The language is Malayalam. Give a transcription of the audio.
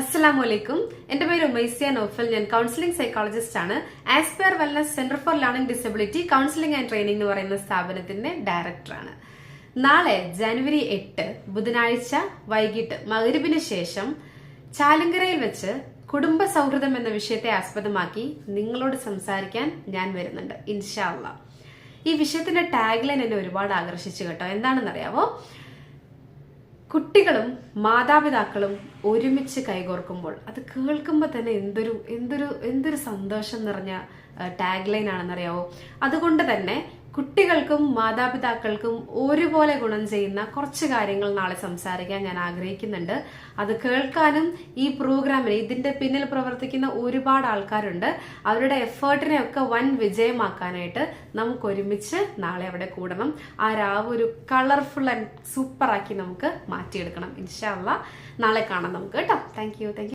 അസ്സലാം വലൈക്കും എന്റെ പേര് ഉമൈസിയ നോഫൽ. ഞാൻ കൗൺസിലിംഗ് സൈക്കോളജിസ്റ്റ് ആണ്. Aspire wellness centre for learning disability counselling and training എന്ന് പറയുന്ന സ്ഥാപനത്തിന്റെ ഡയറക്ടറാണ് നാളെ ജനുവരി എട്ട് ബുധനാഴ്ച വൈകിട്ട് മകരുവിന് ശേഷം ചാലങ്കരയിൽ വെച്ച് കുടുംബ സൗഹൃദം എന്ന വിഷയത്തെ ആസ്പദമാക്കി നിങ്ങളോട് സംസാരിക്കാൻ ഞാൻ വരുന്നുണ്ട്. ഇൻഷാല്ല ഈ വിഷയത്തിന്റെ ടാഗ് ലൈൻ എന്നെ ഒരുപാട് ആകർഷിച്ചു കേട്ടോ. എന്താണെന്നറിയാവോ? കുട്ടികളും മാതാപിതാക്കളും ഒരുമിച്ച് കൈകോർക്കുമ്പോൾ അത് കേൾക്കുമ്പോൾ തന്നെ എന്തൊരു എന്തൊരു എന്തൊരു സന്തോഷം നിറഞ്ഞ ടാഗ് ലൈൻ ആണെന്നറിയാവോ? അതുകൊണ്ട് തന്നെ കുട്ടികൾക്കും മാതാപിതാക്കൾക്കും ഒരുപോലെ ഗുണം ചെയ്യുന്ന കുറച്ച് കാര്യങ്ങൾ നാളെ സംസാരിക്കാൻ ഞാൻ ആഗ്രഹിക്കുന്നുണ്ട്. അത് കേൾക്കാനും ഈ പ്രോഗ്രാമിന് ഇതിന്റെ പിന്നിൽ പ്രവർത്തിക്കുന്ന ഒരുപാട് ആൾക്കാരുണ്ട്. അവരുടെ എഫേർട്ടിനെ ഒക്കെ വൻ വിജയമാക്കാനായിട്ട് നമുക്ക് ഒരുമിച്ച് നാളെ അവിടെ കൂടണം. ആ രാവ് ഒരു കളർഫുൾ ആൻഡ് സൂപ്പറാക്കി നമുക്ക് മാറ്റിയെടുക്കണം. ഇൻഷാല്ല നാളെ കാണാം നമുക്ക്. കേട്ടോ. Thank you thank